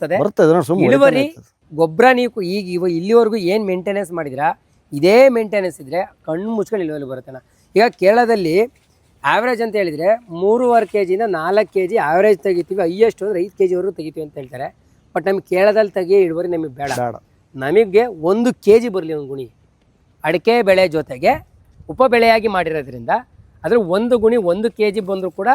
ಬರ್ತದೆ. ಬರ್ತದೆ ನೋಡಿ ಸುಮ್ಮನೆ ಇಳುವರಿ ಗೊಬ್ಬರ ನೀವು ಈಗ ಇವ ಇಲ್ಲಿವರೆಗೂ ಏನು ಮೇಂಟೆನೆನ್ಸ್ ಮಾಡಿದಿರಾ? ಇದೇ ಮೇಂಟೆನೆನ್ಸ್ ಇದ್ರೆ ಕಣ್ಣು ಮುಚ್ಕೊಂಡು ಇಳುವರಿ ಬರುತ್ತೆ ಈಗ ಕೇರಳದಲ್ಲಿ ಆವ್ರೇಜ್ ಅಂತ ಹೇಳಿದರೆ ಮೂರುವರೆ ಕೆ ಜಿಯಿಂದ ನಾಲ್ಕು ಕೆ ಜಿ ಆವ್ರೇಜ್ ತೆಗಿತೀವಿ. ಹೈಯೆಸ್ಟ್ ಅಂದರೆ ಐದು ಕೆ ಜಿವರೆಗೂ ತೆಗಿತೀವಿ ಅಂತ ಹೇಳ್ತಾರೆ. ಬಟ್ ನಮಗೆ ಕೇರಳದಲ್ಲಿ ತೆಗಿಯೋ ಇಳುವರಿ ನಮಗೆ ಬೇಡ. ಬೇಡ. ನಮಗೆ ಒಂದು ಕೆ ಜಿ ಬರಲಿ ಒಂದು ಗುಣಿ. ಅಡಿಕೆ ಬೆಳೆ ಜೊತೆಗೆ ಉಪ ಬೆಳೆಯಾಗಿ ಮಾಡಿರೋದ್ರಿಂದ ಅದ್ರ ಒಂದು ಗುಣಿ ಒಂದು ಕೆ ಜಿ ಬಂದರೂ ಕೂಡ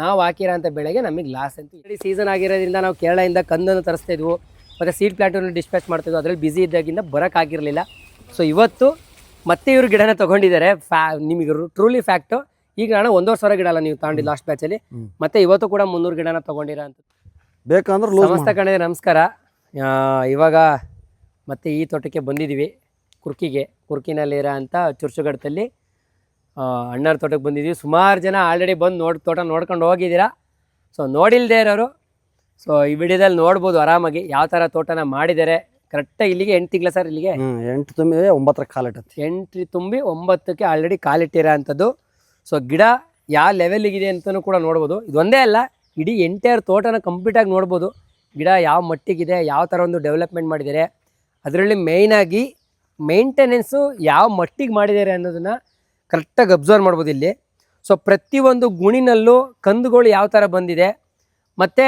ನಾವು ಹಾಕಿರೋಂಥ ಬೆಳೆಗೆ ನಮಗೆ ಲಾಸ್ ಅಂತ ಈ ಸೀಸನ್ ಆಗಿರೋದ್ರಿಂದ ನಾವು ಕೇರಳದಿಂದ ಕಂದನ್ನು ತರಿಸ್ತಾ ಇದ್ವು. ಮತ್ತು ಸೀಡ್ ಪ್ಲಾಂಟನ್ನು ಡಿಸ್ಪ್ಯಾಚ್ ಮಾಡ್ತಿದ್ವು ಅದರಲ್ಲಿ ಬ್ಯುಸಿ ಇದ್ದಾಗಿಂದ ಬರೋಕ್ಕಾಗಿರಲಿಲ್ಲ ಸೊ ಇವತ್ತು ಮತ್ತೆ ಇವರು ಗಿಡನ ತೊಗೊಂಡಿದ್ದಾರೆ. ಫ್ಯಾ ನಿಮಗೆ ಟ್ರೂಲಿ ಫ್ಯಾಕ್ಟು ಈಗ ನಾನು ಒಂದೂವರೆ ಸಾವಿರ ಗಿಡ ಅಲ್ಲ ನೀವು ತಗೊಂಡಿ ಲಾಸ್ಟ್ ಬ್ಯಾಚಲ್ಲಿ ಮತ್ತು ಇವತ್ತು ಕೂಡ ಮುನ್ನೂರು ಗಿಡನ ತೊಗೊಂಡಿರೋ ಅಂತ ಬೇಕಂದ್ರೆ ಲೂಸ್ ಸಮಸ್ತ ಕಡೆ ನಮಸ್ಕಾರ. ಇವಾಗ ಮತ್ತೆ ಈ ತೋಟಕ್ಕೆ ಬಂದಿದ್ದೀವಿ. ಕುರ್ಕಿಗೆ ಕುರ್ಕಿನಲ್ಲಿರೋ ಅಂಥ ಚುರ್ಚುಗಡದಲ್ಲಿ. ಅಣ್ಣರ ತೋಟಕ್ಕೆ ಬಂದಿದ್ದೀವಿ. ಸುಮಾರು ಜನ ಆಲ್ರೆಡಿ ಬಂದು ನೋಡಿ ತೋಟ ನೋಡ್ಕೊಂಡು ಹೋಗಿದ್ದೀರಾ? ಸೊ ನೋಡಿಲ್ಲದೆ ಇರೋರು ಸೊ ಈ ವಿಡಿಯೋದಲ್ಲಿ ನೋಡ್ಬೋದು ಆರಾಮಾಗಿ ಯಾವ ಥರ ತೋಟನ ಮಾಡಿದ್ದಾರೆ. ಕರೆಕ್ಟಾಗಿ ಇಲ್ಲಿಗೆ ಎಂಟು ತಿಂಗಳ ಸರ್ ಇಲ್ಲಿಗೆ? ಎಂಟು ತುಂಬಿ ಒಂಬತ್ತರ ಕಾಲಿಟ್ಟು ಎಂಟು ತುಂಬಿ ಒಂಬತ್ತಕ್ಕೆ ಆಲ್ರೆಡಿ ಕಾಲಿಟ್ಟಿರೋ ಅಂಥದ್ದು ಸೊ ಗಿಡ ಯಾವ ಲೆವೆಲಿಗಿದೆ ಅಂತಲೂ ಕೂಡ ನೋಡ್ಬೋದು. ಇದೊಂದೇ ಅಲ್ಲ ಇಡೀ ಎಂಟೈರ್ ತೋಟನ ಕಂಪ್ಲೀಟಾಗಿ ನೋಡ್ಬೋದು. ಗಿಡ ಯಾವ ಮಟ್ಟಿಗಿದೆ ಯಾವ ಥರ ಒಂದು ಡೆವಲಪ್ಮೆಂಟ್ ಮಾಡಿದ್ದಾರೆ. ಅದರಲ್ಲಿ ಮೇಯ್ನಾಗಿ ಮೇಂಟೆನೆನ್ಸು ಯಾವ ಮಟ್ಟಿಗೆ ಮಾಡಿದ್ದಾರೆ ಅನ್ನೋದನ್ನು ಕರೆಕ್ಟಾಗಿ ಅಬ್ಸರ್ವ್ ಮಾಡ್ಬೋದು ಇಲ್ಲಿ. ಸೊ ಪ್ರತಿಯೊಂದು ಗುಣಿನಲ್ಲೂ ಕಂದುಗಳು ಯಾವ ಥರ ಬಂದಿದೆ ಮತ್ತು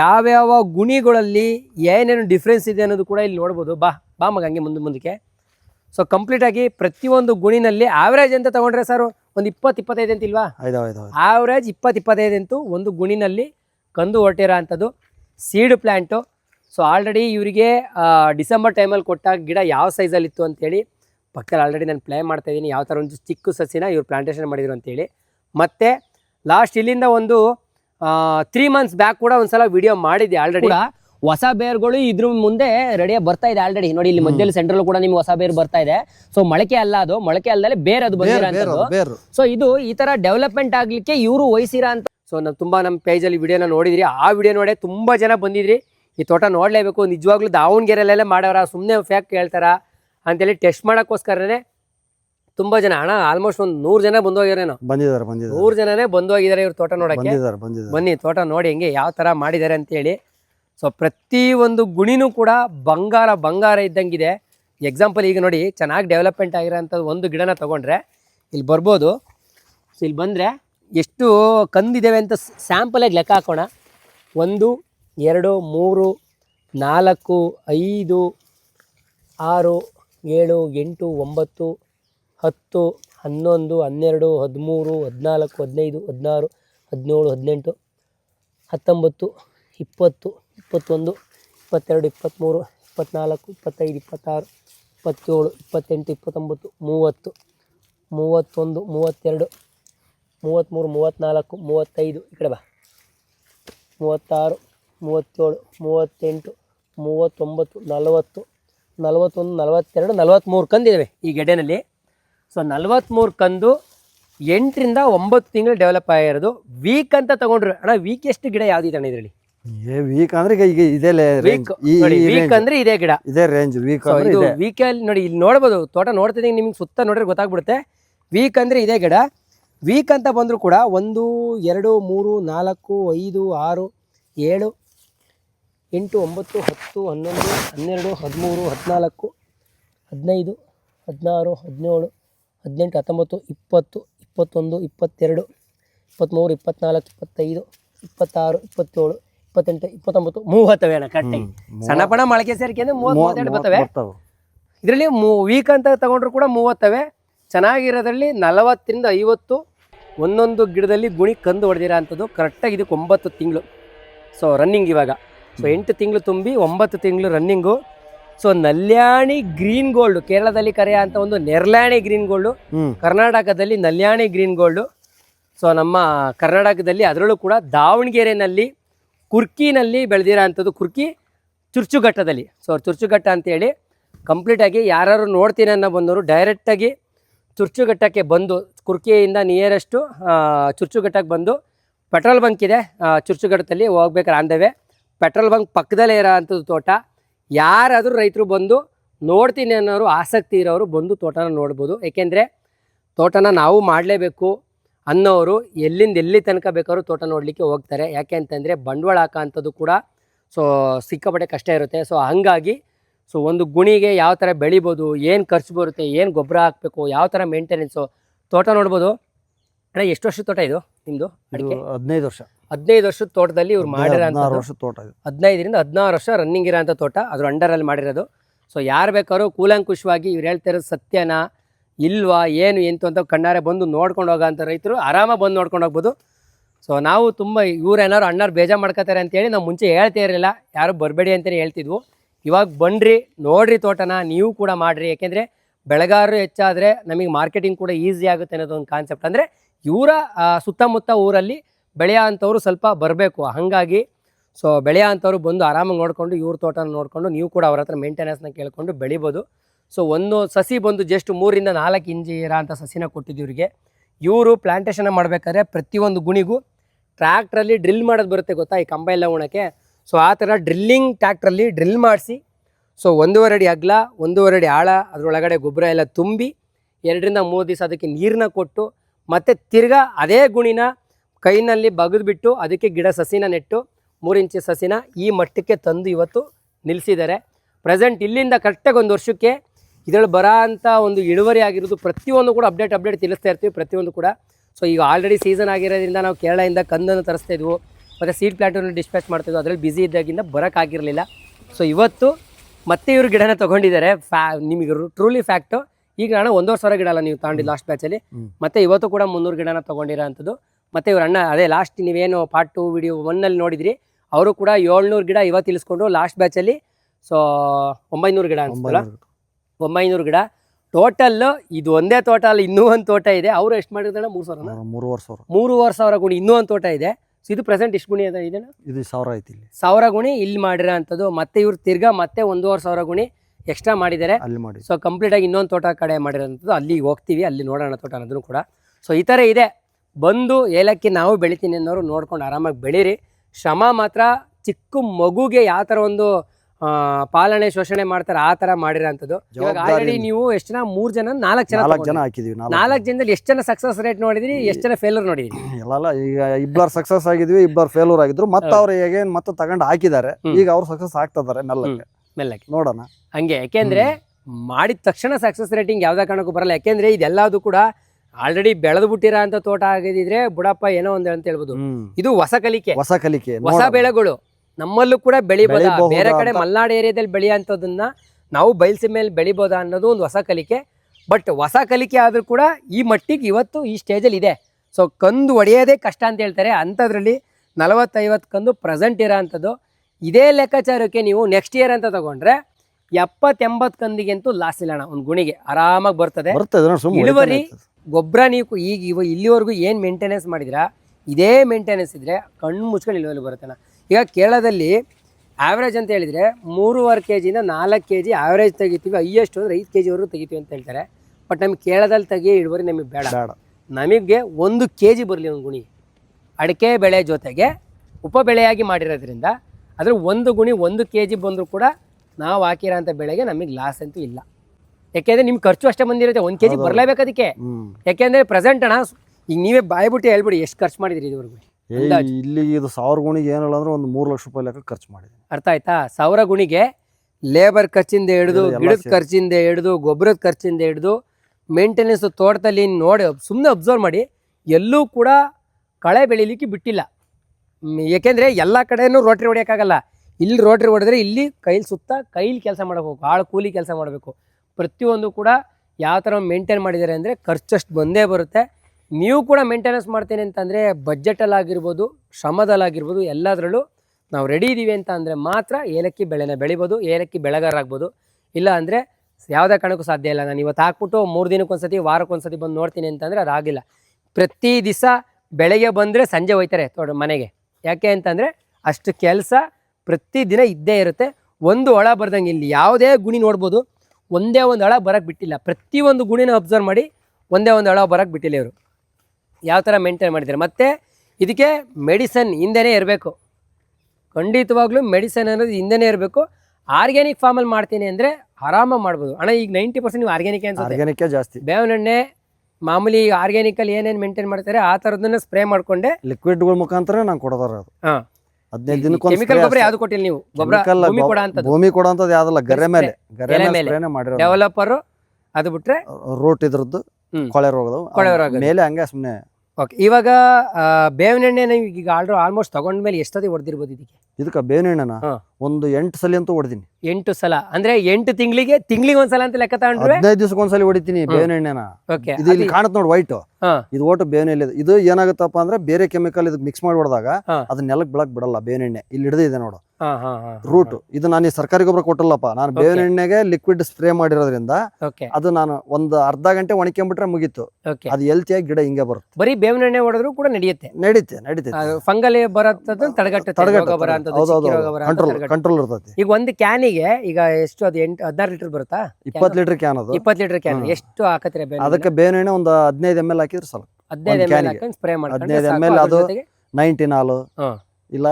ಯಾವ್ಯಾವ ಗುಣಿಗಳಲ್ಲಿ ಏನೇನು ಡಿಫ್ರೆನ್ಸ್ ಇದೆ ಅನ್ನೋದು ಕೂಡ ಇಲ್ಲಿ ನೋಡ್ಬೋದು. ಬಾ ಬಾ ಮಗ ಹಂಗೆ ಮುಂದೆ ಮುಂದಕ್ಕೆ. ಸೊ ಕಂಪ್ಲೀಟಾಗಿ ಪ್ರತಿಯೊಂದು ಗುಣಿನಲ್ಲಿ ಆವ್ರೇಜ್ ಅಂತ ತಗೊಂಡ್ರೆ ಸರ್? ಒಂದು ಇಪ್ಪತ್ತು ಇಪ್ಪತ್ತೈದು ಅಂತ ಇಲ್ವಾ? ಆವ್ರೇಜ್ ಇಪ್ಪತ್ತು ಇಪ್ಪತ್ತೈದು ಅಂತೂ ಒಂದು ಗುಣಿನಲ್ಲಿ ಕಂದು ಹೊರಟಿರೋ ಅಂಥದ್ದು ಸೀಡ್ ಪ್ಲ್ಯಾಂಟು ಸೊ ಆಲ್ರೆಡಿ ಇವರಿಗೆ ಡಿಸೆಂಬರ್ ಟೈಮಲ್ಲಿ ಕೊಟ್ಟಾಗ ಗಿಡ ಯಾವ ಸೈಜಲ್ಲಿತ್ತು ಅಂತೇಳಿ ಪಕ್ಕದಲ್ಲಿ ಆಲ್ರೆಡಿ ನಾನು ಪ್ಲೇ ಮಾಡ್ತಾ ಇದ್ದೀನಿ. ಯಾವ ಥರ ಒಂದು ಚಿಕ್ಕ ಸಸಿನ ಇವ್ರು ಪ್ಲಾಂಟೇಷನ್ ಮಾಡಿದ್ರು ಅಂತೇಳಿ. ಮತ್ತು ಲಾಸ್ಟ್ ಇಲ್ಲಿಂದ ಒಂದು ತ್ರೀ ಮಂತ್ಸ್ ಬ್ಯಾಕ್ ಕೂಡ ಒಂದ್ಸಲ ವಿಡಿಯೋ ಮಾಡಿದ್ದೆ ಆಲ್ರೆಡಿ ಹೊಸ ಬೇರ್ಗಳು ಇದ್ರ ಮುಂದೆ ರೆಡಿ ಬರ್ತಾ ಇದೆ ಆಲ್ರೆಡಿ ನೋಡಿ ಇಲ್ಲಿ ಮಧ್ಯದಲ್ಲಿ ಸೆಂಟ್ರಲ್ ಕೂಡ ನಿಮ್ಗೆ ಹೊಸ ಬೇರ್ ಬರ್ತಾ ಇದೆ. ಸೊ ಮೊಳಕೆ ಅಲ್ಲ ಅದು. ಮೊಳಕೆ ಅಲ್ಲದೆ ಬೇರೆ ಅದು ಬಂದಿರೋ ಸೊ ಇದು ಈ ತರ ಡೆವಲಪ್ಮೆಂಟ್ ಆಗ್ಲಿಕ್ಕೆ ಇವರು ವಹಿಸಿರಾ ಅಂತ ಸೊ ನಾವು ತುಂಬಾ ನಮ್ಮ ಪೇಜಲ್ಲಿ ವಿಡಿಯೋನ ನೋಡಿದ್ರಿ. ಆ ವಿಡಿಯೋ ನೋಡಿ ತುಂಬಾ ಜನ ಬಂದಿದ್ರಿ. ಈ ತೋಟ ನೋಡ್ಲೇಬೇಕು. ನಿಜವಾಗ್ಲೂ ದಾವಣಗೆರೆಯಲ್ಲೇ ಮಾಡೋರ ಸುಮ್ಮನೆ ಫ್ಯಾಕ್ ಹೇಳ್ತಾರ? ಅಂತೇಳಿ ಟೆಸ್ಟ್ ಮಾಡೋಕ್ಕೋಸ್ಕರನೇ ತುಂಬ ಜನ ಹಣ ಆಲ್ಮೋಸ್ಟ್ ಒಂದು ನೂರು ಜನ ಬಂದೋಗ್ಯಾರೇನೋ ಬಂದಿದ್ದಾರೆ ಬಂದಿದ್ದಾರೆ. ನೂರು ಜನನೇ ಬಂದೋಗಿದ್ದಾರೆ ಇವ್ರ ತೋಟ ನೋಡಕ್ಕೆ. ಬಂದಿದ್ದಾರೆ ಬಂದಿದ್ದಾರೆ. ಬನ್ನಿ ತೋಟ ನೋಡಿ ಹೆಂಗೆ ಯಾವ ಥರ ಮಾಡಿದ್ದಾರೆ ಅಂತೇಳಿ. ಸೊ ಪ್ರತಿ ಒಂದು ಗುಣಿನೂ ಕೂಡ ಬಂಗಾರ ಬಂಗಾರ ಇದ್ದಂಗಿದೆ. ಎಕ್ಸಾಂಪಲ್ ಈಗ ನೋಡಿ ಚೆನ್ನಾಗಿ ಡೆವಲಪ್ಮೆಂಟ್ ಆಗಿರೋಂಥದ್ದು ಒಂದು ಗಿಡನ ತೊಗೊಂಡ್ರೆ ಇಲ್ಲಿ ಬರ್ಬೋದು. ಸೊ ಇಲ್ಲಿ ಬಂದರೆ ಎಷ್ಟು ಕಂದಿದ್ದೇವೆ ಅಂತ ಸ್ಯಾಂಪಲಾಗಿ ಲೆಕ್ಕ ಹಾಕೋಣ. ಒಂದು ಎರಡು ಮೂರು ನಾಲ್ಕು ಐದು ಆರು ಏಳು, ಎಂಟು, ಒಂಬತ್ತು, ಹತ್ತು, ಹನ್ನೊಂದು, ಹನ್ನೆರಡು, ಹದಿಮೂರು, ಹದಿನಾಲ್ಕು, ಹದಿನೈದು, ಹದಿನಾರು, ಹದಿನೇಳು, ಹದಿನೆಂಟು, ಹತ್ತೊಂಬತ್ತು, ಇಪ್ಪತ್ತು, ಇಪ್ಪತ್ತೊಂದು, ಇಪ್ಪತ್ತೆರಡು, ಇಪ್ಪತ್ತ್ಮೂರು, ಇಪ್ಪತ್ತ್ನಾಲ್ಕು, ಇಪ್ಪತ್ತೈದು, ಇಪ್ಪತ್ತಾರು, ಇಪ್ಪತ್ತೇಳು, ಇಪ್ಪತ್ತೆಂಟು, ಇಪ್ಪತ್ತೊಂಬತ್ತು, ಮೂವತ್ತು, ಮೂವತ್ತೊಂದು, ಮೂವತ್ತೆರಡು, ಮೂವತ್ತ್ಮೂರು, ಮೂವತ್ತ್ನಾಲ್ಕು, ಮೂವತ್ತೈದು, ಈ ಕಡೆ ಬಾ. ಮೂವತ್ತಾರು, ಮೂವತ್ತೇಳು, ಮೂವತ್ತೆಂಟು, ಮೂವತ್ತೊಂಬತ್ತು, ನಲವತ್ತು ನಲವತ್ತೊಂದು ನಲವತ್ತೆರಡು ನಲವತ್ತ್ಮೂರು ಕಂದಿದ್ದಾವೆ ಈ ಗೆಡ್ಡೆನಲ್ಲಿ. ಸೊ ನಲವತ್ತ್ಮೂರು ಕಂದು ಎಂಟರಿಂದ ಒಂಬತ್ತು ತಿಂಗಳು ಡೆವಲಪ್ ಆಗಿರೋದು ವೀಕ್ ಅಂತ ತಗೊಂಡ್ರು. ಅಣ್ಣ ವೀಕ್ ಎಷ್ಟು ಗಿಡ ಯಾವ್ದಿದೆ ಅಣ್ಣ ಇದರಲ್ಲಿ? ಏ ವೀಕ್ ಅಂದ್ರೆ ಈಗ ಈಗ ಇದೇ ವೀಕ್ ವೀಕ್. ಅಂದ್ರೆ ಇದೇ ಗಿಡ. ಇದೇ ರೇಂಜ್ ವೀಕ್ ವೀಕ್ ಇದು ವೀಕಲ್ಲಿ ನೋಡಿ ಇಲ್ಲಿ ನೋಡ್ಬೋದು ತೋಟ ನೋಡ್ತಿದ್ದೀನಿ ನಿಮ್ಗೆ ಸುತ್ತ ನೋಡಿದ್ರೆ ಗೊತ್ತಾಗ್ಬಿಡುತ್ತೆ. ವೀಕ್ ಅಂದ್ರೆ ಇದೇ ಗಿಡ. ವೀಕ್ ಅಂತ ಬಂದರೂ ಕೂಡ ಒಂದು ಎರಡು ಮೂರು ನಾಲ್ಕು ಐದು ಆರು ಏಳು ಎಂಟು ಒಂಬತ್ತು ಹತ್ತು ಹನ್ನೊಂದು ಹನ್ನೆರಡು ಹದಿಮೂರು ಹದಿನಾಲ್ಕು ಹದಿನೈದು ಹದಿನಾರು ಹದಿನೇಳು ಹದಿನೆಂಟು ಹತ್ತೊಂಬತ್ತು ಇಪ್ಪತ್ತು ಇಪ್ಪತ್ತೊಂದು ಇಪ್ಪತ್ತೆರಡು ಇಪ್ಪತ್ತ್ಮೂರು ಇಪ್ಪತ್ತ್ನಾಲ್ಕು ಇಪ್ಪತ್ತೈದು ಇಪ್ಪತ್ತಾರು ಇಪ್ಪತ್ತೇಳು ಇಪ್ಪತ್ತೆಂಟು ಇಪ್ಪತ್ತೊಂಬತ್ತು. ಮೂವತ್ತವೆ ಅಣ್ಣ ಕರೆಕ್ಟಾಗಿ ಸಣ್ಣಪಣ ಸಣ್ಣ ಪಣ ಮೊಳಕೆ ಸೇರಿಕೆ ಅಂದರೆ ಮೂವತ್ತು ಮೂವತ್ತು- ಮೂವತ್ತೆರಡು ಮೂವತ್ತು ಬರ್ತವೆ. ಬರ್ತಾವೆ. ಇದರಲ್ಲಿ ಮೂ ವೀಕ್ ಅಂತ ತಗೊಂಡ್ರು ಕೂಡ ಮೂವತ್ತವೆ. ಚೆನ್ನಾಗಿರೋದ್ರಲ್ಲಿ ನಲವತ್ತರಿಂದ ಐವತ್ತು. ಒಂದೊಂದು ಗಿಡದಲ್ಲಿ ಗುಣಿ ಕಂದು ಹೊಡೆದಿರೋ ಅಂಥದ್ದು ಕರೆಕ್ಟಾಗಿ ಇದಕ್ಕೆ ಒಂಬತ್ತು ತಿಂಗಳು. ಸೊ ರನ್ನಿಂಗ್ ಇವಾಗ. ಸೊ ಎಂಟು ತಿಂಗಳು ತುಂಬಿ ಒಂಬತ್ತು ತಿಂಗಳು ರನ್ನಿಂಗು ಸೊ ನಲ್ಯಾಣಿ ಗ್ರೀನ್ ಗೋಲ್ಡ್ ಕೇರಳದಲ್ಲಿ ಕರೆಯೋ ಅಂತ ಒಂದು ನೆರ್ಲ್ಯಾಣಿ ಗ್ರೀನ್ ಗೋಲ್ಡು ಕರ್ನಾಟಕದಲ್ಲಿ ನಲ್ಯಾಣಿ ಗ್ರೀನ್ ಗೋಲ್ಡು ಸೊ ನಮ್ಮ ಕರ್ನಾಟಕದಲ್ಲಿ ಅದರಲ್ಲೂ ಕೂಡ ದಾವಣಗೆರೆನಲ್ಲಿ ಕುರ್ಕಿನಲ್ಲಿ ಬೆಳೆದಿರೋ ಅಂಥದ್ದು ಕುರ್ಕಿ ಚುರ್ಚುಘಟ್ಟದಲ್ಲಿ. ಸೊ ಚುರ್ಚುಘಟ್ಟ ಅಂತೇಳಿ ಕಂಪ್ಲೀಟಾಗಿ ಯಾರು ನೋಡ್ತೀನಿ ಅನ್ನೋ ಬಂದವರು ಡೈರೆಕ್ಟಾಗಿ ಚುರ್ಚುಘಟ್ಟಕ್ಕೆ ಬಂದು ಕುರ್ಕಿಯಿಂದ ನಿಯರೆಸ್ಟು ಚುರ್ಚುಘಟ್ಟಕ್ಕೆ ಬಂದು ಪೆಟ್ರೋಲ್ ಬಂಕ್ ಇದೆ. ಚುರ್ಚುಘಟ್ಟದಲ್ಲಿ ಹೋಗ್ಬೇಕಾದ್ರೆ ಅಂದವೆ ಪೆಟ್ರೋಲ್ ಬಂಕ್ ಪಕ್ಕದಲ್ಲೇ ಇರೋ ಅಂಥದ್ದು ತೋಟ. ಯಾರಾದರೂ ರೈತರು ಬಂದು ನೋಡ್ತೀನಿ ಅನ್ನೋರು ಆಸಕ್ತಿ ಇರೋರು ಬಂದು ತೋಟನ ನೋಡ್ಬೋದು. ಏಕೆಂದರೆ ತೋಟನ ನಾವು ಮಾಡಲೇಬೇಕು ಅನ್ನೋರು ಎಲ್ಲಿಂದ ಎಲ್ಲಿ ತನಕ ಬೇಕಾದ್ರೂ ತೋಟ ನೋಡಲಿಕ್ಕೆ ಹೋಗ್ತಾರೆ. ಯಾಕೆ ಅಂತಂದರೆ ಬಂಡವಾಳ ಹಾಕೋಂಥದ್ದು ಕೂಡ ಸೊ ಸಿಕ್ಕಾಪಟ್ಟೆ ಕಷ್ಟ ಇರುತ್ತೆ. ಸೊ ಹಾಗಾಗಿ ಸೊ ಒಂದು ಗುಣಿಗೆ ಯಾವ ಥರ ಬೆಳಿಬೋದು, ಏನು ಖರ್ಚು ಬರುತ್ತೆ, ಏನು ಗೊಬ್ಬರ ಹಾಕಬೇಕು, ಯಾವ ಥರ ಮೇಂಟೆನೆನ್ಸು ತೋಟ ನೋಡ್ಬೋದು. ಅಣ್ಣ ಎಷ್ಟು ವರ್ಷದ ತೋಟ ಇದು ನಿಮ್ದು? ಅಡಿಕೆ? ಹದಿನೈದು ವರ್ಷ. ಹದಿನೈದು ವರ್ಷದ ತೋಟದಲ್ಲಿ ಇವ್ರು ಮಾಡಿರೋ ವರ್ಷದ ತೋಟ ಹದಿನೈದರಿಂದ ಹದಿನಾರು ವರ್ಷ ರನ್ನಿಂಗ್ ಇರೋಂಥ ತೋಟ ಅದ್ರ ಅಂಡರಲ್ಲಿ ಮಾಡಿರೋದು. ಸೊ ಯಾರು ಬೇಕಾದ್ರೂ ಕೂಲಂಕುಷವಾಗಿ ಇವ್ರು ಹೇಳ್ತಾ ಇರೋದು ಸತ್ಯನಾ ಇಲ್ವಾ ಏನು ಎಂತ ಅಂತ ಕಣ್ಣಾರೆ ಬಂದು ನೋಡ್ಕೊಂಡು ಹೋಗೋಂಥ ರೈತರು ಆರಾಮಾಗಿ ಬಂದು ನೋಡ್ಕೊಂಡು ಹೋಗ್ಬೋದು. ಸೊ ನಾವು ತುಂಬ ಇವ್ರು ಅಣ್ಣರ್ ಅಣ್ಣಾರು ಬೇಜಾರು ಮಾಡ್ಕೋತಾರೆ ಅಂತೇಳಿ ನಾವು ಮುಂಚೆ ಹೇಳ್ತಾ ಇರಲಿಲ್ಲ ಯಾರು ಬರಬೇಡಿ ಅಂತಲೇ ಹೇಳ್ತಿದ್ವು. ಇವಾಗ ಬನ್ನಿರಿ ನೋಡ್ರಿ ತೋಟನ ನೀವು ಕೂಡ ಮಾಡಿರಿ. ಯಾಕೆಂದರೆ ಬೆಳೆಗಾರರು ಹೆಚ್ಚಾದರೆ ನಮಗೆ ಮಾರ್ಕೆಟಿಂಗ್ ಕೂಡ ಈಸಿ ಆಗುತ್ತೆ ಅನ್ನೋದು ಒಂದು ಕಾನ್ಸೆಪ್ಟ್ ಅಂದರೆ ಇವರ ಸುತ್ತಮುತ್ತ ಊರಲ್ಲಿ ಬೆಳೆಯೋ ಅಂಥವ್ರು ಸ್ವಲ್ಪ ಬರಬೇಕು. ಹಾಗಾಗಿ, ಸೊ, ಬೆಳೆಯೋ ಬಂದು ಆರಾಮಾಗಿ ನೋಡಿಕೊಂಡು, ಇವ್ರ ತೋಟನ ನೋಡಿಕೊಂಡು, ನೀವು ಕೂಡ ಅವ್ರ ಹತ್ರ ಮೇಂಟೆನೆನ್ಸ್ನ ಕೇಳಿಕೊಂಡು ಬೆಳಿಬೋದು. ಸೊ, ಒಂದು ಸಸಿ ಬಂದು ಜಸ್ಟ್ ಮೂರಿಂದ ನಾಲ್ಕು ಇಂಚಿ ಇರೋ ಅಂಥ ಸಸಿನ ಕೊಟ್ಟಿದ್ದು ಇವ್ರಿಗೆ. ಇವರು ಪ್ಲ್ಯಾಂಟೇಷನ್ ಮಾಡಬೇಕಾದ್ರೆ ಪ್ರತಿಯೊಂದು ಗುಣಿಗೂ ಟ್ರ್ಯಾಕ್ಟ್ರಲ್ಲಿ ಡ್ರಿಲ್ ಮಾಡೋದು ಬರುತ್ತೆ ಗೊತ್ತಾ ಈ ಕಂಬ ಎಲ್ಲ ಉಣಕ್ಕೆ? ಸೊ, ಆ ಥರ ಡ್ರಿಲ್ಲಿಂಗ್ ಟ್ರ್ಯಾಕ್ಟ್ರಲ್ಲಿ ಡ್ರಿಲ್ ಮಾಡಿಸಿ, ಸೊ, ಒಂದೂವರೆ ಅಡಿ ಅಗಲ, ಒಂದೂವರೆ ಅಡಿ ಆಳ, ಅದರೊಳಗಡೆ ಗೊಬ್ಬರ ಎಲ್ಲ ತುಂಬಿ, ಎರಡರಿಂದ ಮೂರು ದಿವಸ ಅದಕ್ಕೆ ನೀರನ್ನ ಕೊಟ್ಟು ಮತ್ತು ತಿರ್ಗಾ ಅದೇ ಗುಣಿನ ಕೈನಲ್ಲಿ ಬಗೆದ್ಬಿಟ್ಟು ಅದಕ್ಕೆ ಗಿಡ ಸಸಿನ ನೆಟ್ಟು ಮೂರು ಇಂಚು ಸಸಿನ ಈ ಮಟ್ಟಕ್ಕೆ ತಂದು ಇವತ್ತು ನಿಲ್ಲಿಸಿದ್ದಾರೆ ಪ್ರೆಸೆಂಟ್ ಇಲ್ಲಿಂದ ಕರೆಕ್ಟಾಗಿ ಒಂದು ವರ್ಷಕ್ಕೆ ಇದರಲ್ಲಿ ಬರೋ ಅಂಥ ಒಂದು ಇಳುವರಿ ಆಗಿರೋದು ಪ್ರತಿಯೊಂದು ಕೂಡ ಅಪ್ಡೇಟ್ ಅಪ್ಡೇಟ್ ತಿಳಿಸ್ತಾ ಇರ್ತೀವಿ ಪ್ರತಿಯೊಂದು ಕೂಡ. ಸೊ ಈಗ ಆಲ್ರೆಡಿ ಸೀಸನ್ ಆಗಿರೋದ್ರಿಂದ ನಾವು ಕೇರಳದಿಂದ ಕಂದನ್ನು ತರಿಸ್ತಾ ಇದ್ವು. ಮತ್ತು ಸೀಡ್ ಪ್ಲಾಂಟನ್ನು ಡಿಸ್ಪ್ಯಾಚ್ ಮಾಡ್ತಿದ್ವು ಅದರಲ್ಲಿ ಬ್ಯುಸಿ ಇದ್ದಾಗಿಂದ ಬರೋಕ್ಕಾಗಿರಲಿಲ್ಲ ಸೊ ಇವತ್ತು ಮತ್ತೆ ಇವರು ಗಿಡನ ತೊಗೊಂಡಿದ್ದಾರೆ. ಫ್ಯಾ ನಿಮಗೆ ಟ್ರೂಲಿ ಫ್ಯಾಕ್ಟು ಈಗ ನಾನು ಒಂದೂವರೆ ಸಾವಿರ ಗಿಡ ಅಲ್ಲ ನೀವು ತಗೊಂಡಿ ಲಾಸ್ಟ್ ಬ್ಯಾಚಲ್ಲಿ. ಮತ್ತೆ ಇವತ್ತು ಕೂಡ ಮುನ್ನೂರು ಗಿಡನ ತಗೊಂಡಿರೋಂಥದ್ದು ಮತ್ತೆ ಮತ್ತು ಇವ್ರ ಅಣ್ಣ ಅದೇ ಲಾಸ್ಟ್ ನೀವೇನು ಪಾರ್ಟ್ ಟು ವಿಡಿಯೋ ಒನ್ನಲ್ಲಿ ನೋಡಿದ್ರಿ ಅವರು ಕೂಡ ಏಳ್ನೂರು ಗಿಡ ಇವತ್ತು ಇಳಿಸ್ಕೊಂಡು ಲಾಸ್ಟ್ ಬ್ಯಾಚಲ್ಲಿ ಸೊ ಒಂಬೈನೂರು ಗಿಡ ಅನ್ಸಲ್ಲ ಒಂಬೈನೂರು. ಗಿಡ. ಟೋಟಲ್ ಇದು ಒಂದೇ ತೋಟ ಅಲ್ಲಿ ಇನ್ನೂ ಒಂದು ತೋಟ ಇದೆ. ಅವರು ಎಷ್ಟು ಮಾಡಿದ್ರೆ ಮೂರು ಸಾವಿರ ಮೂರುವರೆ ಸಾವಿರ. ಮೂರುವರೆ ಸಾವಿರ ಗುಣಿ ಇನ್ನೂ ಒಂದು ತೋಟ ಇದೆ. ಸೊ ಇದು ಪ್ರೆಸೆಂಟ್ ಇಷ್ಟು ಗುಣಿ ಇದೆ ಇದೆನಾ? ಇದು ಸಾವಿರ ಐತಿ ಇಲ್ಲಿ. ಸಾವಿರ ಗುಣಿ ಇಲ್ಲಿ ಮಾಡಿರೋ ಅಂಥದ್ದು. ಮತ್ತೆ ಇವ್ರು ತಿರ್ಗಾ ಮತ್ತೆ ಒಂದೂವರೆ ಸಾವಿರ ಗುಣಿ ಎಕ್ಸ್ಟ್ರಾ ಮಾಡಿದ್ದಾರೆ. ಅಲ್ಲಿ ಮಾಡಿ ಸೊ ಕಂಪ್ಲೀಟಾಗಿ ಇನ್ನೊಂದು ತೋಟ ಕಡೆ ಮಾಡಿರೋಂಥದ್ದು. ಅಲ್ಲಿ ಹೋಗ್ತೀವಿ ಅಲ್ಲಿ ನೋಡೋಣ ತೋಟ ಅನ್ನೋದನ್ನು ಕೂಡ. ಸೊ ಈ ಥರ ಇದೆ. ಬಂದು ಏಲಕ್ಕಿ ನಾವು ಬೆಳಿತೀನಿ ಅನ್ನೋರು ನೋಡ್ಕೊಂಡು ಆರಾಮಾಗಿ ಬೆಳೀರಿ. ಶ್ರಮ ಮಾತ್ರ ಚಿಕ್ಕ ಮಗುಗೆ ಯಾವ ಥರ ಒಂದು ಪಾಲನೆ ಶೋಷಣೆ ಮಾಡ್ತಾರೆ ಆ ಥರ ಮಾಡಿರೋಂಥದ್ದು. ಇವಾಗ ಆಲ್ರೆಡಿ ನೀವು ಎಷ್ಟು ಜನ? ಮೂರು ಜನ ನಾಲ್ಕು ಜನ ನಾಲ್ಕು ಜನ. ಹಾಕಿದೀವಿ ನಾಲ್ಕು ಜನದಲ್ಲಿ ಎಷ್ಟು ಜನ ಸಕ್ಸಸ್ ರೇಟ್ ನೋಡಿದ್ರಿ ಎಷ್ಟು ಜನ ಫೇಲರ್ ನೋಡಿದ್ರಿ? ಇಲ್ಲ ಈಗ ಇಬ್ಬರು ಸಕ್ಸಸ್ ಆಗಿದ್ವಿ ಇಬ್ಬರು ಫೇಲ್ಯೂರ್ ಆಗಿದ್ರು. ಮತ್ತೆ ಅವ್ರು ಹೇಗೆ ಮತ್ತೆ ತಗೊಂಡು ಹಾಕಿದ್ದಾರೆ. ಈಗ ಅವ್ರು ಸಕ್ಸಸ್ ಆಗ್ತಿದ್ದಾರೆ ಮೆಲ್ಲಕ್ಕೆ ಮೆಲ್ಲಕ್ಕೆ ನೋಡೋಣ. ಹಂಗೆ ಯಾಕೆಂದ್ರೆ ಮಾಡಿದ ತಕ್ಷಣ ಸಕ್ಸಸ್ ರೇಟಿಂಗ್ ಯಾವ್ದೇ ಕಾರಣಕ್ಕೂ ಬರಲ್ಲ. ಯಾಕೆಂದ್ರೆ ಇದೆಲ್ಲದೂ ಕೂಡ ಆಲ್ರೆಡಿ ಬೆಳೆದು ಬಿಟ್ಟಿರೋ ಅಂತ ತೋಟ ಆಗಿದ್ರೆ ಬುಡಪ್ಪ ಏನೋ ಒಂದು ಅಂತ ಹೇಳ್ಬೋದು. ಇದು ಹೊಸ ಕಲಿಕೆ. ಹೊಸ ಕಲಿಕೆ ಹೊಸ ಬೆಳೆಗಳು. ನಮ್ಮಲ್ಲೂ ಕೂಡ ಬೆಳಿಬೋದಾ? ಬೇರೆ ಕಡೆ ಮಲ್ನಾಡ್ ಏರಿಯಾದಲ್ಲಿ ಬೆಳೆಯೋಂಥದ್ದನ್ನ ನಾವು ಬಯಲ್ಸಿ ಮೇಲೆ ಬೆಳಿಬೋದಾ ಅನ್ನೋದು ಒಂದು ಹೊಸ ಕಲಿಕೆ. ಬಟ್ ಹೊಸ ಕಲಿಕೆ ಆದರೂ ಕೂಡ ಈ ಮಟ್ಟಿಗೆ ಇವತ್ತು ಈ ಸ್ಟೇಜಲ್ಲಿ ಇದೆ. ಸೊ ಕಂದು ಒಡೆಯೋದೇ ಕಷ್ಟ ಅಂತ ಹೇಳ್ತಾರೆ. ಅಂಥದ್ರಲ್ಲಿ ನಲವತ್ತೈವತ್ತು ಕಂದು ಪ್ರೆಸೆಂಟ್ ಇರೋ ಅಂಥದ್ದು. ಇದೇ ಲೆಕ್ಕಾಚಾರಕ್ಕೆ ನೀವು ನೆಕ್ಸ್ಟ್ ಇಯರ್ ಅಂತ ತಗೊಂಡ್ರೆ ಎಪ್ಪತ್ತೆಂಬತ್ತು ಕಂದಿಗಂತೂ ಲಾಸ್ ಇಲ್ಲ ಅಣ್ಣ. ಒಂದು ಗುಣಿಗೆ ಆರಾಮಾಗಿ ಬರ್ತದೆ. ಇಳುವರಿ ಗೊಬ್ಬರ ನೀವು ಈಗ ಇವ ಇಲ್ಲಿವರೆಗೂ ಏನು ಮೇಂಟೆನೆನ್ಸ್ ಮಾಡಿದಿರಾ? ಇದೇ ಮೇಂಟೆನೆನ್ಸ್ ಇದ್ದರೆ ಕಣ್ಣು ಮುಚ್ಕೊಂಡು ಇಳುವರಿ ಬರುತ್ತಣ ಈಗ ಕೇರಳದಲ್ಲಿ ಆವ್ರೇಜ್ ಅಂತ ಹೇಳಿದರೆ ಮೂರುವರೆ ಕೆ ಜಿಯಿಂದ ನಾಲ್ಕು ಕೆ ಜಿ ಆವ್ರೇಜ್ ತೆಗಿತೀವಿ. ಹೈಯೆಸ್ಟ್ ಅಂದರೆ ಐದು ಕೆ ಜಿವರೆಗೂ ತೆಗಿತೀವಿ ಅಂತ ಹೇಳ್ತಾರೆ. ಬಟ್ ನಮಗೆ ಕೇರಳದಲ್ಲಿ ತೆಗಿ ಇಳುವರಿ ನಮಗೆ ಬೇಡ. ಬೇಡ. ನಮಗೆ ಒಂದು ಕೆ ಜಿ ಬರಲಿ ಒಂದು ಗುಣಿ. ಅಡಿಕೆ ಬೆಳೆ ಜೊತೆಗೆ ಉಪ ಬೆಳೆಯಾಗಿ ಮಾಡಿರೋದ್ರಿಂದ ಅದ್ರ ಒಂದು ಗುಣಿ ಒಂದು ಕೆ ಜಿ ಬಂದರೂ ಕೂಡ ನಾವು ಹಾಕಿರೋಂಥ ಬೆಳೆಗೆ ನಮಗೆ ಲಾಸ್ ಅಂತೂ ಇಲ್ಲ. ಯಾಕೆಂದರೆ ನಿಮ್ಮ ಖರ್ಚು ಅಷ್ಟೇ ಬಂದಿರುತ್ತೆ ಒಂದು ಕೆ ಜಿ. ಬರಲೇಬೇಕು ಅದಕ್ಕೆ. ಯಾಕೆಂದರೆ ಪ್ರೆಸೆಂಟ್ ಅಣ್ಣ ಈಗ ನೀವೇ ಬಾಯ್ಬಿಟ್ಟು ಹೇಳ್ಬಿಡಿ ಎಷ್ಟು ಖರ್ಚು ಮಾಡಿದಿರಿ ಇದುವರೆಗೂ. ಇಲ್ಲಿ ಇದು ಸಾವಿರ ಗುಣಿಗೆ ಏನಿಲ್ಲ ಅಂದ್ರೆ ಒಂದು ಮೂರು ಲಕ್ಷ ರೂಪಾಯಿ ಲೆಕ್ಕ ಖರ್ಚು ಮಾಡಿದ್ದೀನಿ ಅರ್ಥ ಆಯ್ತಾ? ಸಾವಿರ ಗುಣಿಗೆ ಲೇಬರ್ ಖರ್ಚಿಂದ ಹಿಡಿದು ಗಿಡದ. ಖರ್ಚಿಂದ ಹಿಡಿದು ಗೊಬ್ಬರದ ಖರ್ಚಿಂದ ಹಿಡಿದು ಮೇಂಟೆನೆನ್ಸ್ ತೋಟದಲ್ಲಿ ನೋಡಿ ಸುಮ್ಮನೆ ಅಬ್ಸರ್ವ್ ಮಾಡಿ ಎಲ್ಲೂ ಕೂಡ ಕಳೆ ಬೆಳಿಲಿಕ್ಕೆ ಬಿಟ್ಟಿಲ್ಲ. ಏಕೆಂದ್ರೆ ಎಲ್ಲ ಕಡೆನೂ ರೋಟ್ರಿ ಹೊಡಿಯೋಕ್ಕಾಗಲ್ಲ. ಇಲ್ಲಿ ರೋಟ್ರಿ ಹೊಡೆದ್ರೆ ಇಲ್ಲಿ ಕೈಲಿ ಸುತ್ತ ಕೈಲಿ ಕೆಲಸ ಮಾಡಬೇಕು, ಆಳು ಕೂಲಿ ಕೆಲಸ ಮಾಡಬೇಕು. ಪ್ರತಿಯೊಂದು ಕೂಡ ಯಾವ ಥರ ಮೇಂಟೈನ್ ಮಾಡಿದ್ದಾರೆ ಅಂದರೆ ಖರ್ಚಷ್ಟು ಬಂದೇ ಬರುತ್ತೆ. ನೀವು ಕೂಡ ಮೇಂಟೆನೆನ್ಸ್ ಮಾಡ್ತೇನೆ ಅಂತಂದರೆ ಬಜೆಟಲ್ಲಾಗಿರ್ಬೋದು, ಶ್ರಮದಲ್ಲಾಗಿರ್ಬೋದು, ಎಲ್ಲದರಲ್ಲೂ ನಾವು ರೆಡಿ ಇದ್ದೀವಿ ಅಂತ ಅಂದರೆ ಮಾತ್ರ ಏಲಕ್ಕಿ ಬೆಳೆನ ಬೆಳಿಬೋದು, ಏಲಕ್ಕಿ ಬೆಳೆಗಾರರಾಗ್ಬೋದು ಇಲ್ಲ ಅಂದರೆ ಯಾವುದೇ ಕಾರಣಕ್ಕೂ ಸಾಧ್ಯ ಇಲ್ಲ. ನಾನು ಇವತ್ತು ಹಾಕ್ಬಿಟ್ಟು ಮೂರು ದಿನಕ್ಕೊಂದ್ಸತಿ ವಾರಕ್ಕೊಂದ್ಸತಿ ಬಂದು ನೋಡ್ತೀನಿ ಅಂತಂದರೆ ಅದಾಗಿಲ್ಲ ಪ್ರತಿ ದಿವಸ ಬೆಳಗ್ಗೆ ಬಂದರೆ ಸಂಜೆ ಹೋಯ್ತಾರೆ ತೋಟ ಮನೆಗೆ. ಯಾಕೆ ಅಂತಂದರೆ ಅಷ್ಟು ಕೆಲಸ ಪ್ರತಿದಿನ ಇದ್ದೇ ಇರುತ್ತೆ. ಒಂದು ಒಳ ಬರ್ದಂಗೆ ಇಲ್ಲಿ ಯಾವುದೇ ಗುಣಿ ನೋಡ್ಬೋದು. ಒಂದೇ ಒಂದು ಹಳ ಬರೋಕ್ಕೆ ಬಿಟ್ಟಿಲ್ಲ. ಪ್ರತಿಯೊಂದು ಗುಣಿನ ಅಬ್ಸರ್ವ್ ಮಾಡಿ ಒಂದೇ ಒಂದು ಹಳ ಬರೋಕ್ಕೆ ಬಿಟ್ಟಿಲ್ಲ ಇವರು. ಯಾವ ಥರ ಮೇಂಟೈನ್ ಮಾಡಿದ್ದಾರೆ. ಮತ್ತು ಇದಕ್ಕೆ ಮೆಡಿಸನ್ ಹಿಂದೆನೇ ಇರಬೇಕು. ಖಂಡಿತವಾಗ್ಲೂ ಮೆಡಿಸನ್ ಅನ್ನೋದು ಹಿಂದೆನೇ ಇರಬೇಕು. ಆರ್ಗ್ಯಾನಿಕ್ ಫಾರ್ಮಲ್ಲಿ ಮಾಡ್ತೀನಿ ಅಂದರೆ ಆರಾಮಾಗಿ ಮಾಡ್ಬೋದು. ಅಣ್ಣ ಈಗ ನೈಂಟಿ ಪರ್ಸೆಂಟ್ ನೀವು ಆರ್ಗ್ಯಾನಿಕ್ ಅನ್ಸುತ್ತೆ. ಆರ್ಗ್ಯಾನಿಕ್ ಜಾಸ್ತಿ. ಬೇವಿನ ಎಣ್ಣೆ ಮಾಮೂಲಿ ಆರ್ಗ್ಯಾನಿಕಲ್ ಏನೇನು ಮೇಂಟೈನ್ ಮಾಡ್ತಾರೆ ಆ ಥರದನ್ನ ಸ್ಪ್ರೇ ಮಾಡಿಕೊಂಡೆ. ಲಿಕ್ವಿಡ್ಗಳ ಮುಖಾಂತರ ನಾನು ಕೊಡೋದಾರ ಅದು. ಹಾಂ. ಹದಿನೈದು ದಿನಕ್ಕೊಂದು ಕೆಮಿಕಲ್ ಗೊಬ್ಬರ ಯಾವ್ದು ಕೊಟ್ಟಿಲ್ಲ ನೀವು? ಗೊಬ್ಬರ ಭೂಮಿ ಕೊಡ ಅಂತದ್ದು ಭೂಮಿ ಕೊಡೋಂಥದ್ದು ಯಾವ್ದಲ್ಲ ಗರೆ ಮೇಲೆ. ಗರೆ ಮೇಲೆ ಮಾಡಿರೋ ಡೆವಲಪರ್ ಅದು ಬಿಟ್ರೆ ರೂಟ್ ಇದ್ರದ್ದು. ಕೊಳೆ ರೋಗದವು. ಕೊಳೆ ರೋಗದ್ದು. ಮೇಲೆ ಹಂಗೆ ಸುಮ್ಮನೆ ಓಕೆ ಇವಾಗ ಬೇವಿನ ಎಣ್ಣೆ ನೀವು ಈಗ ಆಲ್ರೆಡಿ ಆಲ್ಮೋಸ್ಟ್ ತಗೊಂಡ್ಮೇಲೆ ಎಷ್ಟೊತ್ತಿ ಹೊಡೆದಿರ್ಬೋದು ಇದಕ್ಕೆ? ಇದಕ್ಕೆ ಬೇವಿನ ಎಣ್ಣೆನ. ಒಂದು ಎಂಟು ಸಲ ಅಂತೂ ಹೊಡಿತೀನಿ ಎಂಟು ಸಲ. ಅಂದ್ರೆ ಎಂಟು ತಿಂಗಳಿಗೆ ತಿಂಗಳಿಗೆ ಒಂದ್ಸಲ ಅಂತ ಲೆಕ್ಕ ತಗೊಂಡ್ರೆ? ಹದಿನೈದು ದಿವಸಕ್ಕೆ ಒಂದ್ಸಲಿ ಹೊಡಿತೀನಿ ಬೇವಿನ ಎಣ್ಣೆನ. ಓಕೆ. ಇದು ಇಲ್ಲಿ ಕಾಣುತ್ತೆ ನೋಡಿ ವೈಟ್ ಇದು ಒಟ್ಟು ಬೇವಿನ ಎಲ್ಲ ಇದು ಏನಾಗುತ್ತಪ್ಪ ಅಂದ್ರೆ ಬೇರೆ ಕೆಮಿಕಲ್ ಇದಕ್ಕೆ ಮಿಕ್ಸ್ ಮಾಡಿ ಹೊಡೆದಾಗ ಅದ್ ಅದು ನೆಲಕ್ಕೆ ಬೆಳಕ್ ಬಿಡಲ್ಲ ಬೇವಿನ ಎಣ್ಣೆ. ಇಲ್ಲಿ ಹಿಡಿದಿದೆ ನೋಡು. ರೂಟ್ ಇದು ನಾನು ಸರ್ಕಾರಿ ಗೊಬ್ಬರ ಕೊಟ್ಟಲ್ಲಪ್ಪ. ನಾನು ಬೇವಿನ ಎಣ್ಣೆಗೆ ಲಿಕ್ವಿಡ್ ಸ್ಪ್ರೇ ಮಾಡಿರೋದ್ರಿಂದ ಅದು ನಾನು ಒಂದು ಅರ್ಧ ಗಂಟೆ ಒಣಕೊಂಡ್ಬಿಟ್ರೆ ಮುಗೀತು. ಅದು ಹೆಲ್ತಿಯಾಗಿ ಗಿಡ ಹಿಂಗೆ ಬರುತ್ತೆ. ಬರೀ ಬೇವಿನ ಎಣ್ಣೆ ಹೊಡೆದ್ರು ಕೂಡ ನಡೆಯುತ್ತೆ. ನಡೀತೆ ನಡೀತೈತೆ ಫಂಗಲ್ ಬರತ್ತದನ್ನ ತಡೆಗಟ್ಟ ಕಂಟ್ರೋಲ್. ಕಂಟ್ರೋಲ್ ಇರ್ತೈತಿ ಈಗ ಒಂದು ಕ್ಯಾನಿಗೆ ಈಗ ಎಷ್ಟು ಅದು ಎಂಟು ಹದಿನಾರು ಲೀಟರ್ ಬರುತ್ತಾ ಇಪ್ಪತ್ತು ಲೀಟರ್ ಕ್ಯಾನ್ ಅದು ಇಪ್ಪತ್ತು ಲೀಟರ್ ಕ್ಯಾನ್ ಹ್ಮ್. ಎಷ್ಟು ಹಾಕತ್ತೀರ ಬೇವಿನ ಅದಕ್ಕೆ ಬೇವಿನ ಎಣ್ಣೆ ಒಂದು ಹದಿನೈದು ಎಂ ಎಲ್ ಹಾಕಿದ್ರೆ ಸಾಕು ಹದಿನೈದು ಒಂದ್ ಎಂ ಎಲ್ ಕ್ಯಾನಿಗೆ. ಹಾಕೊಂಡು ಸ್ಪ್ರೇ ಮಾಡ್ಕೊಂಡು 15 ಸಾಕು. ml ಅದ್ರ ಅದು ಜೊತೆಗೆ- ನೈಂಟಿ ನಾಲು ಹಾ. ಇಲ್ಲ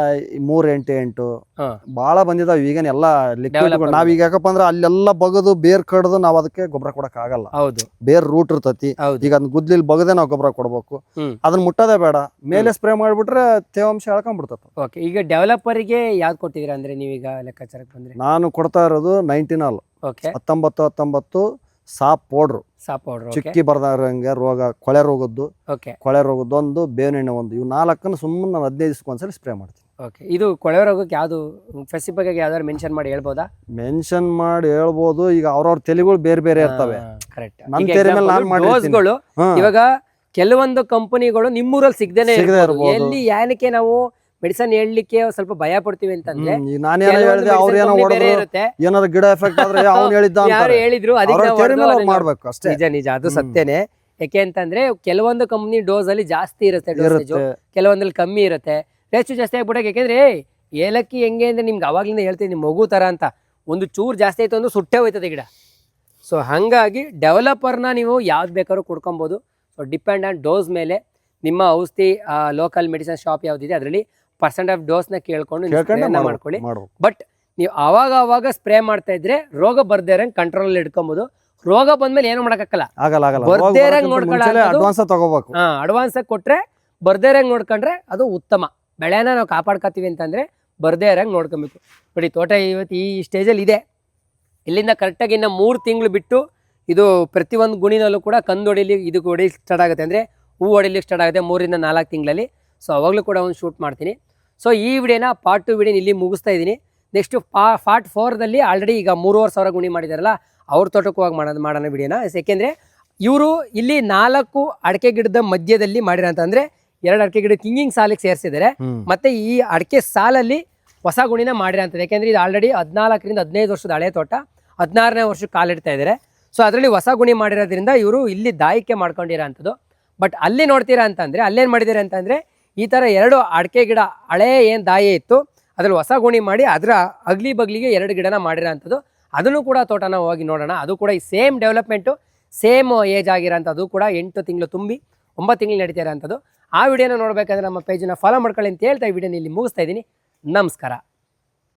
ಮೂರ್ ಎಂಟು ಎಂಟು ಹಾ. ಬಾಳ ಬಂದಿದಾವ ಈಗೇನ್ ಎಲ್ಲ ಲಿಕ್ವಿಡ್ Develop ಈಗ ಯಾಕಪ್ಪ ಅಂದ್ರೆ ಅಲ್ಲೆಲ್ಲ ಬಗದು ಬೇರ್ ಕಡ್ದು ನಾವ್ ಅದಕ್ಕೆ ಗೊಬ್ಬರ ಕೊಡಕ್ ಆಗಲ್ಲ. ಹೌದು. ಬೇರ್ ರೂಟ್ ಇರ್ತತಿ. ಹೌದು. ಈಗ ಅದ್ ಗುದ್ಲಿಲ್ ಬಗದೆ ನಾವು ಗೊಬ್ಬರ ಕೊಡ್ಬೇಕು. ಹ್ಮ್. ಅದನ್ನ ಮುಟ್ಟೋದೇ ಬೇಡ. ಮೇಲೆ ಸ್ಪ್ರೇ ಮಾಡ್ಬಿಟ್ರೆ ತೇವಾಂಶ ಎಳ್ಕೊಂಡ್ಬಿಡ್ತೈತೆ ಓಕೆ ಈಗ ಡೆವಲಪರ್ಗೆ ಯಾವ್ದು ಕೊಟ್ಟಿದ್ರಿ ಅಂದ್ರೆ ನೀವೀಗ ಲೆಕ್ಕಾಚಾರಕ್ಕೆ ಬಂದ್ರೆ? ನಾನು ಕೊಡ್ತಾ ಇರೋದು ನೈನ್ಟೀನ್ ನಾಲ್ ಓಕೆ ಹತ್ತೊಂಬತ್ತು ಹತ್ತೊಂಬತ್ತು ಸಾಪ್ ಪೌಡ್ರು. ಸಾಪ್ ಪೌಡರ್ ಚಿಕ್ಕಿ ಬರ್ದಂಗೆ ರೋಗ ಕೊಳೆ ರೋಗದ್ದು ಓಕೆ. ಕೊಳೆ ರೋಗದೊಂದು ಬೇವಿನ ಎಣ್ಣೆ ಒಂದು ಇವು ನಾಲ್ಕನ್ನು ಸುಮ್ಮನೆ ನಾನು ಹದಿನೈದು ದಿವಸಕ್ಕೆ ಒಂದ್ಸಲಿ ಸ್ಪ್ರೇ ಮಾಡ್ತೀನಿ. ಓಕೆ. ಇದು ಕೊಳೆ ರೋಗಕ್ಕೆ ಯಾವುದು ಸ್ಪೆಸಿಫಿಕ್ ಆಗಿ ಯಾವ್ದಾದ್ರು ಮೆನ್ಷನ್ ಮಾಡಿ ಹೇಳ್ಬೋದಾ? ಮೆನ್ಷನ್ ಮಾಡಿ ಹೇಳ್ಬೋದು. ಈಗ ಅವ್ರವ್ರ ತೆಲಿಗಳು ಬೇರೆ ಬೇರೆ ಇರ್ತವೆ. ಕರೆಕ್ಟ್ ನನ್ ತೆರೆ ಮೇಲೆ ನಾನು ಮಾಡಿರ್ತೀನಿ. ಇವಾಗ ಕೆಲವೊಂದು ಕಂಪನಿಗಳು ನಿಮ್ಮೂರಲ್ಲಿ ಸಿಗದೇನೆ. ಎಲ್ಲಿ ಏನಕ್ಕೆ ನಾವು ಮೆಡಿಸನ್ ಹೇಳಲಿಕ್ಕೆ ಸ್ವಲ್ಪ ಭಯ ಪಡ್ತೀವಿ ಅಂತಂದ್ರೆ ಏನಾದ್ರು ಗಿಡ ಎಫೆಕ್ಟ್ ಆದ್ರೆ ಅವ್ನು ಹೇಳಿದ್ದ ಯಾರು ಹೇಳಿದ್ರು ಅದಕ್ಕೆ ಮಾಡ್ಬೇಕು ಅಷ್ಟೇ. ನಿಜ ನಿಜ ಅದು. ಸತ್ಯನೇ. ಯಾಕೆ ಅಂತಂದ್ರೆ ಕೆಲವೊಂದು ಕಂಪ್ನಿ ಡೋಸ್ ಅಲ್ಲಿ ಜಾಸ್ತಿ ಇರುತ್ತೆ ಕೆಲವೊಂದ್ರಲ್ಲಿ ಕಮ್ಮಿ ಇರುತ್ತೆ. ಹೆಚ್ಚು ಜಾಸ್ತಿ ಆಗ್ಬಿಡಕ್ಕೆ ಯಾಕೆಂದ್ರೆ ಏಲಕ್ಕಿ ಹೆಂಗೆ ಅಂದ್ರೆ ನಿಮ್ಗೆ ಅವಾಗ್ಲಿಂದ ಹೇಳ್ತೀನಿ ನಿಮ್ ಮಗು ತರ ಅಂತ. ಒಂದು ಚೂರು ಜಾಸ್ತಿ ಆಯ್ತು ಅಂದ್ರೆ ಸುಟ್ಟೆ ಹೋಯ್ತದೆ ಗಿಡ. ಸೊ ಹಾಗಾಗಿ ಡೆವಲಪರ್ನ ನೀವು ಯಾವ್ದು ಬೇಕಾದ್ರೂ ಕೊಡ್ಕೊಬೋದು. ಸೊ ಡಿಪೆಂಡ್ ಆನ್ ಡೋಸ್ ಮೇಲೆ ನಿಮ್ಮ ಔಷಧಿ ಲೋಕಲ್ ಮೆಡಿಸಿನ್ ಶಾಪ್ ಯಾವ್ದಿದೆ ಅದರಲ್ಲಿ ಪರ್ಸೆಂಟ್ ಆಫ್ ಡೋಸ್ನ ಕೇಳ್ಕೊಂಡು ನೀವು ಕೇಳ್ಕೊಂಡೆ ಸ್ಪ್ರೇನ ಮಾಡ್ಬೇಕು, ಮಾಡ್ಕೊಳ್ಳಿ. ಮಾಡ್ಬೇಕು. ಬಟ್ ನೀವು ಆವಾಗ ಅವಾಗ ಸ್ಪ್ರೇ ಮಾಡ್ತಾ ಇದ್ರೆ ರೋಗ ಬರ್ದೇ ಇರಂಗ್ ಕಂಟ್ರೋಲ್ ಅಲ್ಲಿ ಇಟ್ಕೊಬಹುದು ರೋಗ ಬಂದ್ಮೇಲೆ ಏನು ಮಾಡಕ್ಕಾಗಲ್ಲ. ಆಗಲ್ಲ ಆಗಲ್ಲ. ಬರ್ದೇ ಇರಂಗ್ ನೋಡ್ಕೊಳ್ಳೋದು ಅಡ್ವಾನ್ಸ್ ತಗೋಬೇಕು. ಹಾ ಅಡ್ವಾನ್ಸ್ ಆಗಿ ಕೊಟ್ರೆ ಬರ್ದೇ ಇರಂಗ್ ನೋಡ್ಕೊಂಡ್ರೆ ಅದು ಉತ್ತಮ. ಬೆಳೆನ ನಾವು ಕಾಪಾಡ್ಕೊತೀವಿ ಅಂತಂದ್ರೆ ಬರ್ದೇ ಇರಂಗ್ ನೋಡ್ಕೊಬೇಕು. ನೋಡಿ ತೋಟ ಇವತ್ತು ಈ ಸ್ಟೇಜಲ್ಲಿ ಇದೆ. ಇಲ್ಲಿಂದ ಕರೆಕ್ಟಾಗಿ ಇನ್ನ ಮೂರು ತಿಂಗಳು ಬಿಟ್ಟು ಇದು ಪ್ರತಿಯೊಂದು ಗುಣಿನಲ್ಲೂ ಕೂಡ ಕಂದು ಹೊಡಿಲಿ ಇದು ಹೊಡಿಲಿಕ್ಕೆ ಸ್ಟಾರ್ಟ್ ಆಗುತ್ತೆ. ಅಂದರೆ ಹೂ ಹೊಡಿಲಿಕ್ಕೆ ಸ್ಟಾರ್ಟ್ ಆಗುತ್ತೆ ಮೂರಿಂದ ನಾಲ್ಕು ತಿಂಗಳಲ್ಲಿ. ಸೊ ಅವಾಗಲೂ ಕೂಡ ಒಂದು ಶೂಟ್ ಮಾಡ್ತೀನಿ. ಸೊ ಈ ವಿಡಿಯೋನ ಪಾರ್ಟ್ ಟು ವಿಡಿಯೋನ ಇಲ್ಲಿ ಮುಗಿಸ್ತಾ ಇದ್ದೀನಿ. ನೆಕ್ಸ್ಟ್ ಪಾ ಪಾರ್ಟ್ ಫೋರ್ದಲ್ಲಿ ಆಲ್ರೆಡಿ ಈಗ ಮೂರುವರೆ ಸಾವಿರ ಗುಣಿ ಮಾಡಿದಾರಲ್ಲ ಅವ್ರ ತೋಟಕ್ಕೂ ಹೋಗಿ ಮಾಡೋದು ಮಾಡೋಣ ವಿಡಿಯೋನ. ಯಾಕೆಂದರೆ ಇವರು ಇಲ್ಲಿ ನಾಲ್ಕು ಅಡಕೆ ಗಿಡದ ಮಧ್ಯದಲ್ಲಿ ಮಾಡಿರೋಂಥ ಅಂದರೆ ಎರಡು ಅಡಿಕೆ ಗಿಡ ಕಿಂಗಿಂಗ್ ಸಾಲಿಗೆ ಸೇರಿಸಿದ್ದಾರೆ ಮತ್ತೆ ಈ ಅಡಕೆ ಸಾಲಲ್ಲಿ ಹೊಸ ಗುಣಿನ ಮಾಡಿರೋಂಥದ್ದು ಯಾಕೆಂದರೆ ಇದು ಆಲ್ರೆಡಿ ಹದಿನಾಲ್ಕರಿಂದ ಹದಿನೈದು ವರ್ಷದ ಹಳೆ ತೋಟ. ಹದಿನಾರನೇ ವರ್ಷಕ್ಕೆ ಕಾಲಿಡ್ತಾ ಇದ್ದಾರೆ ಸೊ ಅದರಲ್ಲಿ ಹೊಸ ಗುಣಿ ಮಾಡಿರೋದ್ರಿಂದ ಇವರು ಇಲ್ಲಿ ದಾಯಿಕೆ ಮಾಡ್ಕೊಂಡಿರೋ ಅಂಥದ್ದು. ಬಟ್ ಅಲ್ಲಿ ನೋಡ್ತೀರಾ ಅಂತಂದರೆ ಅಲ್ಲೇನು ಮಾಡಿದ್ದಾರೆ ಅಂತಂದರೆ ಈ ಥರ ಎರಡು ಅಡಿಕೆ ಗಿಡ ಹಳೇ ಏನು ದಾಯಿ ಇತ್ತು, ಅದ್ರಲ್ಲಿ ಹೊಸ ಗುಣಿ ಮಾಡಿ ಅದರ ಅಗ್ಲಿ ಬಗ್ಲಿಗೆ ಎರಡು ಗಿಡನ ಮಾಡಿರೋ ಅಂಥದ್ದು ಅದನ್ನು ಕೂಡ ತೋಟನ ಹೋಗಿ ನೋಡೋಣ. ಅದು ಕೂಡ ಈ ಸೇಮ್ ಡೆವಲಪ್ಮೆಂಟು, ಸೇಮ್ ಏಜ್ ಆಗಿರೋಂಥದ್ದು ಕೂಡ ಎಂಟು ತಿಂಗಳು ತುಂಬಿ, ಒಂಬತ್ತು ತಿಂಗಳು ನಡೀತಾ ಇರೋಂಥದ್ದು. ಆ ವಿಡಿಯೋನ ನೋಡಬೇಕಂದ್ರೆ ನಮ್ಮ ಪೇಜನ್ನ ಫಾಲೋ ಮಾಡ್ಕೊಳ್ಳಿ ಅಂತ ಹೇಳ್ತಾ ಈ ವಿಡಿಯೋನ ಇಲ್ಲಿ ಮುಗಿಸ್ತಾ ಇದ್ದೀನಿ. ನಮಸ್ಕಾರ.